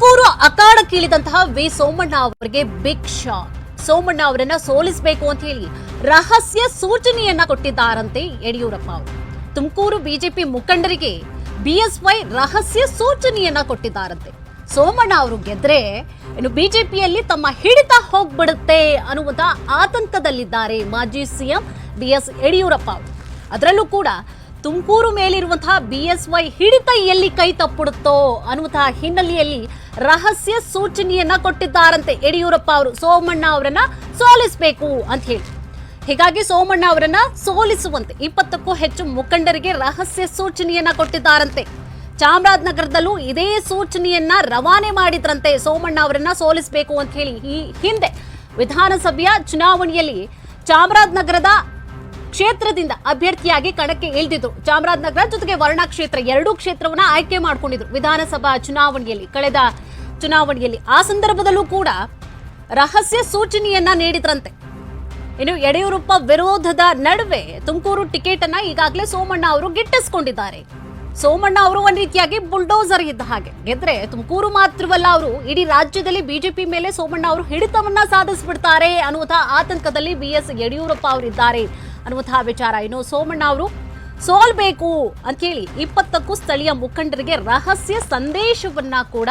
Tumakuru ಅಖಾಡಕ್ಕಿಳಿದಂತಹ V Somanna ಅವರಿಗೆ big shock Somanna ಅವರನ್ನ ಸೋಲಿಸಬೇಕು ಅಂತ ಹೇಳಿ ರಹಸ್ಯ ಸೂಚನೆಯನ್ನ ಕೊಟ್ಟಿದ್ದಾರಂತೆ ಯಡಿಯೂರಪ್ಪ ಅವರು. ತುಮಕೂರು ಬಿಜೆಪಿ ಮುಖಂಡರಿಗೆ ಬಿಎಸ್ವೈ ರಹಸ್ಯ ಸೂಚನೆಯನ್ನ ಕೊಟ್ಟಿದ್ದಾರಂತೆ. ಸೋಮಣ್ಣ ಅವರು ಗೆದ್ರೆ ಇನ್ನು ಬಿಜೆಪಿಯಲ್ಲಿ ತಮ್ಮ ಹಿಡಿತ ಹೋಗ್ಬಿಡುತ್ತೆ ಅನ್ನುವಂತ ಆತಂಕದಲ್ಲಿದ್ದಾರೆ ಮಾಜಿ ಸಿಎಂ ಬಿಎಸ್ ಯಡಿಯೂರಪ್ಪ ಅವರು. ಅದರಲ್ಲೂ ಕೂಡ ತುಮಕೂರು ಮೇಲಿರುವಂತಹ ಬಿಎಸ್ವೈ ಹಿಡಿತ ಎಲ್ಲಿ ಕೈ ತಪ್ಪಿಡುತ್ತೋ ಅನ್ನುವಂತಹ ಹಿನ್ನೆಲೆಯಲ್ಲಿ ರಹಸ್ಯ ಸೂಚನೆಯನ್ನ ಕೊಟ್ಟಿದ್ದಾರಂತೆ ಯಡಿಯೂರಪ್ಪ ಅವರು. ಸೋಮಣ್ಣ ಅವರನ್ನ ಸೋಲಿಸಬೇಕು ಅಂತ ಹೇಳಿ. ಹೀಗಾಗಿ ಸೋಮಣ್ಣ ಅವರನ್ನ ಸೋಲಿಸುವಂತೆ ಇಪ್ಪತ್ತಕ್ಕೂ ಹೆಚ್ಚು ಮುಖಂಡರಿಗೆ ರಹಸ್ಯ ಸೂಚನೆಯನ್ನ ಕೊಟ್ಟಿದ್ದಾರಂತೆ. ಚಾಮರಾಜನಗರದಲ್ಲೂ ಇದೇ ಸೂಚನೆಯನ್ನ ರವಾನೆ ಮಾಡಿದ್ರಂತೆ ಸೋಮಣ್ಣ ಅವರನ್ನ ಸೋಲಿಸಬೇಕು ಅಂತ ಹೇಳಿ ಈ ಹಿಂದೆ ವಿಧಾನಸಭೆಯ ಚುನಾವಣೆಯಲ್ಲಿ ಚಾಮರಾಜನಗರದ ಕ್ಷೇತ್ರದಿಂದ ಅಭ್ಯರ್ಥಿಯಾಗಿ ಕಣಕ್ಕೆ ಇಳಿದಿದ್ರು ಚಾಮರಾಜನಗರ ಜೊತೆಗೆ ವರ್ಣ ಕ್ಷೇತ್ರ ಎರಡೂ ಕ್ಷೇತ್ರವನ್ನ ಆಯ್ಕೆ ಮಾಡಿಕೊಂಡಿದ್ರು. ವಿಧಾನಸಭಾ ಚುನಾವಣೆಯಲ್ಲಿ ಕಳೆದ ಚುನಾವಣೆಯಲ್ಲಿ ಆ ಸಂದರ್ಭದಲ್ಲೂ ಕೂಡ ರಹಸ್ಯ ಸೂಚನೆಯನ್ನ ನೀಡಿದ್ರಂತೆ. ಇನ್ನು ಯಡಿಯೂರಪ್ಪ ವಿರೋಧದ ನಡುವೆ ತುಮಕೂರು ಟಿಕೆಟ್ ಅನ್ನ ಈಗಾಗಲೇ ಸೋಮಣ್ಣ ಅವರು ಗಿಟ್ಟಿಸ್ಕೊಂಡಿದ್ದಾರೆ. ಸೋಮಣ್ಣ ಅವರು ಒಂದ್ ರೀತಿಯಾಗಿ ಬುಲ್ಡೋಸರ್ ಇದ್ದ ಹಾಗೆ. ಗೆದ್ರೆ ತುಮಕೂರು ಮಾತ್ರವಲ್ಲ ಅವರು, ಇಡೀ ರಾಜ್ಯದಲ್ಲಿ ಬಿಜೆಪಿ ಮೇಲೆ ಸೋಮಣ್ಣ ಅವರು ಹಿಡಿತವನ್ನ ಸಾಧಿಸ್ಬಿಡ್ತಾರೆ ಅನ್ನುವಂತಹ ಆತಂಕದಲ್ಲಿ ಬಿ ಎಸ್ ಯಡಿಯೂರಪ್ಪ ಅವರಿದ್ದಾರೆ. ಅನ್ನುವಂತಹ ವಿಚಾರ. ಇನ್ನು ಸೋಮಣ್ಣ ಅವರು, ಸೋಲ್ಬೇಕು ಅಂತ ಹೇಳಿ ಇಪ್ಪತ್ತಕ್ಕೂ ಸ್ಥಳೀಯ ಮುಖಂಡರಿಗೆ ರಹಸ್ಯ ಸಂದೇಶವನ್ನ ಕೂಡ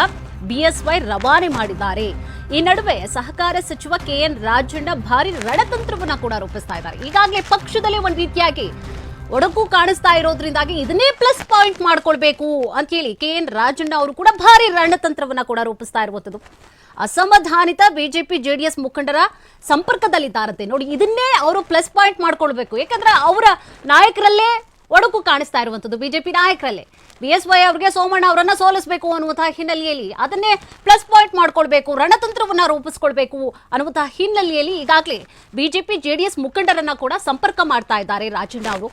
ಬಿಎಸ್ವೈ ರವಾನೆ ಮಾಡಿದ್ದಾರೆ. ಈ ನಡುವೆ ಸಹಕಾರ ಸಚಿವ ಕೆಎನ್ ರಾಜಣ್ಣ ಭಾರಿ ರಣತಂತ್ರವನ್ನ ಕೂಡ ರೂಪಿಸ್ತಾ ಇದ್ದಾರೆ. ಈಗಾಗಲೇ ಪಕ್ಷದಲ್ಲಿ ಒಂದ್ ರೀತಿಯಾಗಿ ಒಡಕು ಕಾಣಿಸ್ತಾ ಇರೋದ್ರಿಂದಾಗಿ ಇದನ್ನೇ ಪ್ಲಸ್ ಪಾಯಿಂಟ್ ಮಾಡ್ಕೊಳ್ಬೇಕು ಅಂತ ಹೇಳಿ ಕೆ ಎನ್ ರಾಜಣ್ಣ ಅವರು ಕೂಡ ಭಾರಿ ರಣತಂತ್ರವನ್ನ ಕೂಡ ರೂಪಿಸ್ತಾ ಇರುವಂತದ್ದು ಅಸಮಾಧಾನಿತ ಬಿಜೆಪಿ, ಜೆಡಿಎಸ್ ಮುಖಂಡರ ಸಂಪರ್ಕದಲ್ಲಿದ್ದಾರಂತೆ. ನೋಡಿ, ಇದನ್ನೇ ಅವರು ಪ್ಲಸ್ ಪಾಯಿಂಟ್ ಮಾಡ್ಕೊಳ್ಬೇಕು. ಯಾಕಂದ್ರೆ ಅವರ ನಾಯಕರಲ್ಲೇ ಒಡಕು ಕಾಣಿಸ್ತಾ ಇರುವಂತದ್ದು ಬಿಜೆಪಿ ನಾಯಕರಲ್ಲೇ. ಬಿ ಎಸ್ ವೈ ಅವರಿಗೆ ಸೋಮಣ್ಣ ಅವರನ್ನ ಸೋಲಿಸಬೇಕು ಅನ್ನುವಂತಹ ಹಿನ್ನೆಲೆಯಲ್ಲಿ ಅದನ್ನೇ ಪ್ಲಸ್ ಪಾಯಿಂಟ್ ಮಾಡ್ಕೊಳ್ಬೇಕು, ರಣತಂತ್ರವನ್ನ ರೂಪಿಸ್ಕೊಳ್ಬೇಕು ಅನ್ನುವಂತಹ ಹಿನ್ನೆಲೆಯಲ್ಲಿ ಈಗಾಗಲೇ ಬಿಜೆಪಿ, ಜೆಡಿಎಸ್ ಮುಖಂಡರನ್ನ ಕೂಡ ಸಂಪರ್ಕ ಮಾಡ್ತಾ ಇದ್ದಾರೆ ರಾಜಣ್ಣ ಅವರು.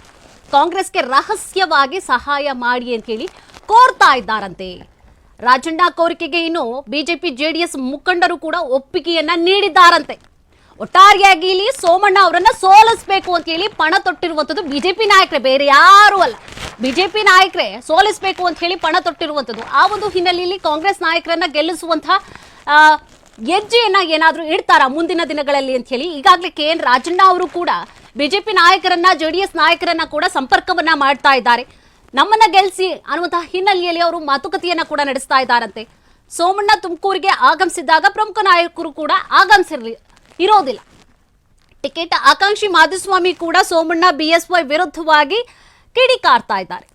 ಕಾಂಗ್ರೆಸ್ಗೆ ರಹಸ್ಯವಾಗಿ ಸಹಾಯ ಮಾಡಿ ಅಂತ ಹೇಳಿ ಕೋರ್ತಾ ಇದ್ದಾರಂತೆ. ರಾಜಣ್ಣ ಕೋರಿಕೆಗೆ ಇನ್ನು ಬಿಜೆಪಿ ಜೆಡಿಎಸ್ ಮುಖಂಡರು ಕೂಡ ಒಪ್ಪಿಗೆಯನ್ನ ನೀಡಿದ್ದಾರಂತೆ. ಒಟ್ಟಾರೆಯಾಗಿ ಇಲ್ಲಿ ಸೋಮಣ್ಣ ಅವರನ್ನ ಸೋಲಿಸಬೇಕು ಅಂತ ಹೇಳಿ ಪಣ ತೊಟ್ಟಿರುವಂತದ್ದು ಬಿಜೆಪಿ ನಾಯಕರೇ, ಬೇರೆ ಯಾರು ಅಲ್ಲ. ಬಿಜೆಪಿ ನಾಯಕರೇ ಸೋಲಿಸಬೇಕು ಅಂತ ಹೇಳಿ ಪಣ ತೊಟ್ಟಿರುವಂತದ್ದು ಆ ಒಂದು ಹಿನ್ನೆಲೆಯಲ್ಲಿ ಕಾಂಗ್ರೆಸ್ ನಾಯಕರನ್ನ ಗೆಲ್ಲಿಸುವಂತಹ ಹೆಜ್ಜೆಯನ್ನ ಏನಾದ್ರೂ ಇಡ್ತಾರಾ ಮುಂದಿನ ದಿನಗಳಲ್ಲಿ ಅಂತ ಹೇಳಿ ಈಗಾಗಲೇ ಕೆ ಎನ್ ರಾಜಣ್ಣ ಅವರು ಕೂಡ ಬಿಜೆಪಿ ನಾಯಕರನ್ನ, ಜೆಡಿಎಸ್ ನಾಯಕರನ್ನ ಕೂಡ ಸಂಪರ್ಕವನ್ನ ಮಾಡ್ತಾ ಇದ್ದಾರೆ. ನಮ್ಮನ್ನ ಗೆಲ್ಸಿ ಅನ್ನುವಂತಹ ಹಿನ್ನೆಲೆಯಲ್ಲಿ ಅವರು ಮಾತುಕತೆಯನ್ನ ಕೂಡ ನಡೆಸ್ತಾ ಇದ್ದಾರಂತೆ. ಸೋಮಣ್ಣ ತುಮಕೂರಿಗೆ ಆಗಮಿಸಿದಾಗ ಪ್ರಮುಖ ನಾಯಕರು ಕೂಡ ಆಗಮಿಸಿರಲಿ, ಇರೋದಿಲ್ಲ. ಟಿಕೆಟ್ ಆಕಾಂಕ್ಷಿ ಮಾಧುಸ್ವಾಮಿ ಕೂಡ ಸೋಮಣ್ಣ, ಬಿಎಸ್ವೈ ವಿರುದ್ಧವಾಗಿ ಕಿಡಿಕಾರ್ತಾ ಇದ್ದಾರೆ.